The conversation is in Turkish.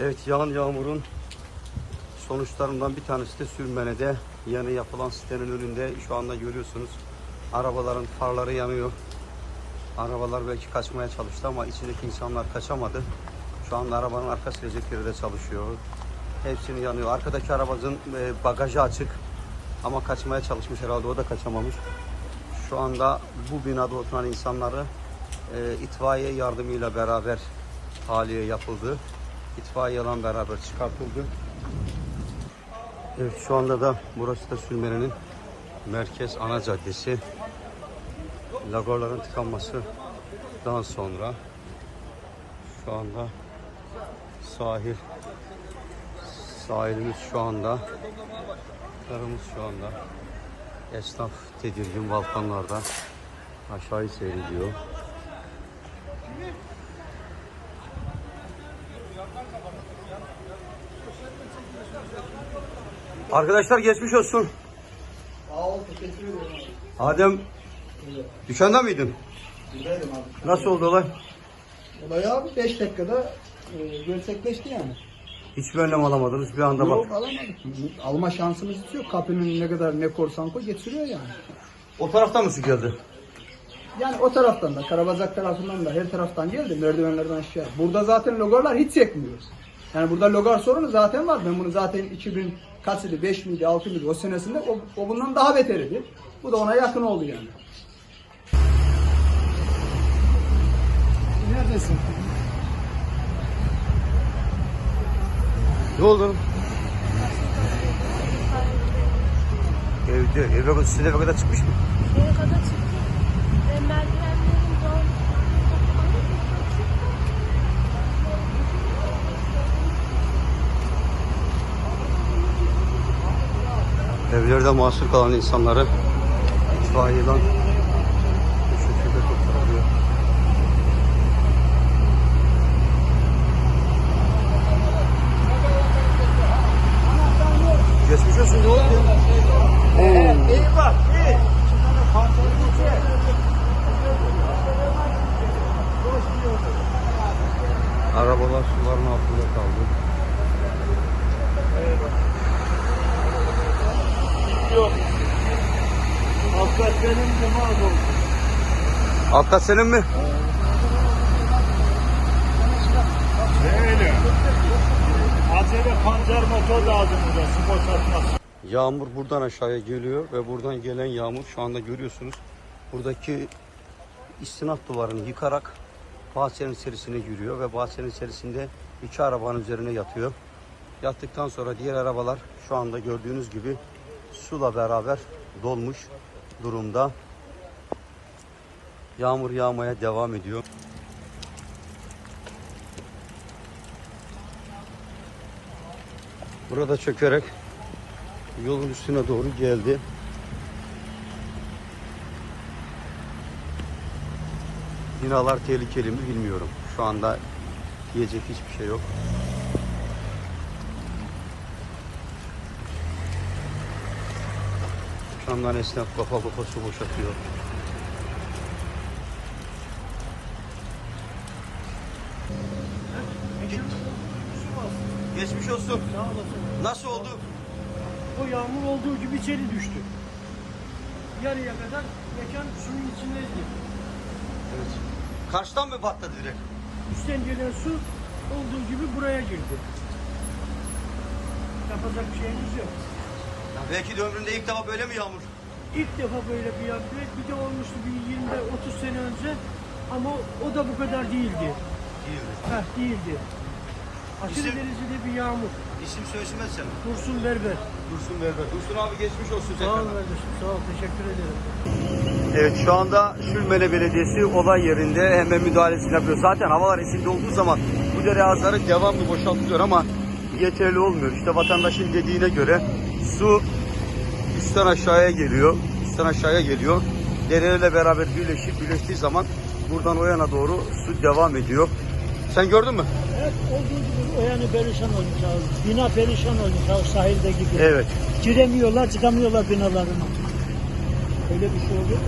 Evet yağan yağmurun sonuçlarından bir tanesi de Sürmene'de yeni yapılan sitenin önünde şu anda görüyorsunuz. Arabaların farları yanıyor. Arabalar belki kaçmaya çalıştı ama içindeki insanlar kaçamadı. Şu anda arabanın arka silecekleri de çalışıyor. Hepsini yanıyor. Arkadaki arabanın e, bagajı açık. Ama kaçmaya çalışmış herhalde o da kaçamamış. Şu anda bu binada oturan insanları e, itfaiye yardımıyla beraber tahliye yapıldı. İtfaiyeyle beraber çıkartıldı. Evet şu anda da burası da Sürmene'nin merkez ana caddesi. Lagorların tıkanmasından sonra şu anda sahil sahilimiz şu anda karımız şu anda esnaf tedirgin balkonlarda aşağıyı seyrediyor. Arkadaşlar geçmiş olsun. Sağ ol, teşekkür ederim. Adem dükkanda mıydın? Buradaydım abi. Nasıl oldu olay? Olay abi 5 dakikada e, gerçekleşti yani. Hiçbir önlem alamadınız bir anda bak. Yok alamadık. Alma şansımız yok. Kapının ne kadar ne korsan koy getiriyor yani. O taraftan mı su geldi? Yani o taraftan da, Karabazak tarafından da her taraftan geldi merdivenlerden aşağı. Burada zaten logarlar hiç çekmiyor. Yani burada logar sorunu zaten var. Ben bunu zaten 2000 kaçıydı 5 miydi 6 miydi o senesinde o, o bundan daha beteriydi. Bu da ona yakın oldu yani. Neredesin? Ne oldu? Evde, eve, sizin eve kadar çıkmış mı? Şeye kadar çıktı. Evlerde mahsur kalan insanları itfaiyeden bu şekilde kurtarılıyor. Geçmiş olsun ne oldu? Eyvah! Arabalar suların altında kaldı. Yok. Hakikat benim de mal oldu. Alt kat senin mi? Öyle. Acele pancar motor lazım burada su boşaltması. Yağmur buradan aşağıya geliyor ve buradan gelen yağmur şu anda görüyorsunuz. Buradaki istinat duvarını yıkarak bahçenin içerisine giriyor ve bahçenin içerisinde iki arabanın üzerine yatıyor. Yattıktan sonra diğer arabalar şu anda gördüğünüz gibi suyla beraber dolmuş durumda. Yağmur yağmaya devam ediyor. Burada çökerek yolun üstüne doğru geldi. Binalar tehlikeli mi bilmiyorum. Şu anda diyecek hiçbir şey yok. Camdan esnaf kafa kafa su boşaltıyor. Geçmiş olsun. Nasıl oldu? O yağmur olduğu gibi içeri düştü. Yarıya kadar mekan suyun içindeydi. Evet. Karşıdan mı patladı direkt? Üstten gelen su olduğu gibi buraya girdi. Yapacak bir şeyimiz yok. Ya belki de ömründe ilk defa böyle mi yağmur? İlk defa böyle bir yaptı. Bir de olmuştu bir 20-30 sene önce. Ama o da bu kadar değildi. Değildi. Heh değildi. Aşırı İsim? derecede bir yağmur. İsim söylesemez sen. Dursun Berber. Dursun Berber. Dursun abi geçmiş olsun Sağ ol kardeşim. Sağ ol. Teşekkür ederim. Evet şu anda Sülmene Belediyesi olay yerinde hemen müdahalesini yapıyor. Zaten havalar esindi olduğu zaman bu dere ağızları devamlı boşaltılıyor ama yeterli olmuyor. İşte vatandaşın dediğine göre su üstten aşağıya geliyor. Üstten aşağıya geliyor. Derelerle beraber birleşip birleştiği zaman buradan o yana doğru su devam ediyor. Sen gördün mü? Evet, olduğu gibi o yani perişan olmuş abi. Bina perişan olmuş abi sahilde gibi. Evet. Giremiyorlar, çıkamıyorlar binalarına. Öyle bir şey oldu.